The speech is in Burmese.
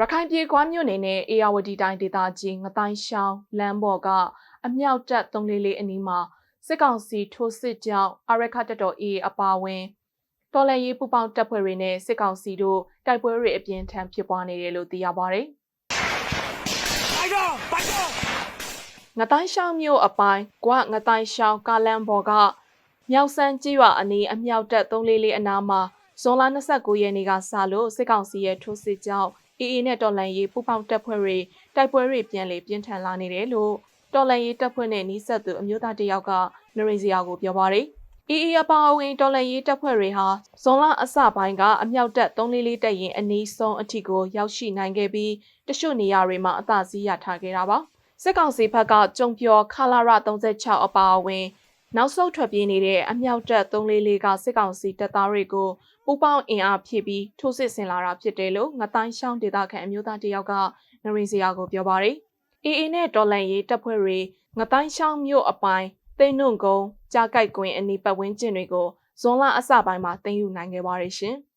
ရခိုင်ပြည်ကွာမြို့နယ်နဲ့အေယာဝတီတိုင်းဒေသကြီးငတိုင်းရှောင်းလမ်းပေါ်ကအမြောက်တပ်344အနီးမှာစစ်ကောင်စီထိုးစစ်ကြောင့်အရခတ်တပ်တော် AA အပါအဝင်တော်လှန်ရေးပူးပေါင်းတပ်ဖွဲ့တွေနဲ့စစ်ကောင်စီတို့တိုက်ပွဲတွေအပြင်းထန်ဖြစ်ပွားနေတယ်လို့သိရပါတယ်။ငတိုင်းရှောင်းမြို့အပိုင်းကွာငတိုင်းရှောင်းကားလမ်းပေါ်ကမြောက်စမ်းကြီးရွာအနီးအမြောက်တပ်344အနားမှာဇွန်လ29ရက်နေ့ကစလို့စစ်ကောင်စီရဲ့ထိုးစစ်ကြောင့် အေအေနဲ့တော်လန်ရေးပူပေါင်းတပ်ဖွဲ့တွေတိုက်ပွဲတွေပြန်လည်ပြင်းထန်လာနေတယ်လို့တော်လန်ရေးတပ်ဖွဲ့နဲ့နှီးဆက်သူအမျိုးသားတယောက်ကနရင်စရာကိုပြောပါတယ်။အေအေအပါအဝင်တော်လန်ရေးတပ်ဖွဲ့တွေဟာဇွန်လအစပိုင်းကအမြောက်တပ်344တပ်ရင်အနီးဆုံးအထိကိုရောက်ရှိနိုင်ခဲ့ပြီးတချို့နေရာတွေမှာအသာစီးရထားခဲ့တာပါ။စစ်ကောင်စီဘက်ကကြုံပြောခလာရ36အပါအဝင် နောက်ဆုတ်ထွက်ပြေးနေတဲ့အမြောက်တပ်344ကစစ်ကောင်စီတပ်သားတွေကိုပူပေါင်းအင်အားဖြည့်ပြီးထိုးစစ်ဆင်လာတာဖြစ်တယ်လို့ငတိုင်းရှောင်းဒေသခံအမျိုးသားတယောက်ကနရင်စရာကိုပြောပါတယ်။ AA နဲ့တော်လန်ရေးတပ်ဖွဲ့တွေငတိုင်းရှောင်းမြို့အပိုင်းသိန်းနုံကုန်းကြားကြိုက်ကွင်းအနီးပတ်ဝန်းကျင်တွေကိုဇွန်လအစပိုင်းမှာသိမ်းယူနိုင်ခဲ့ပါတယ်ရှင်။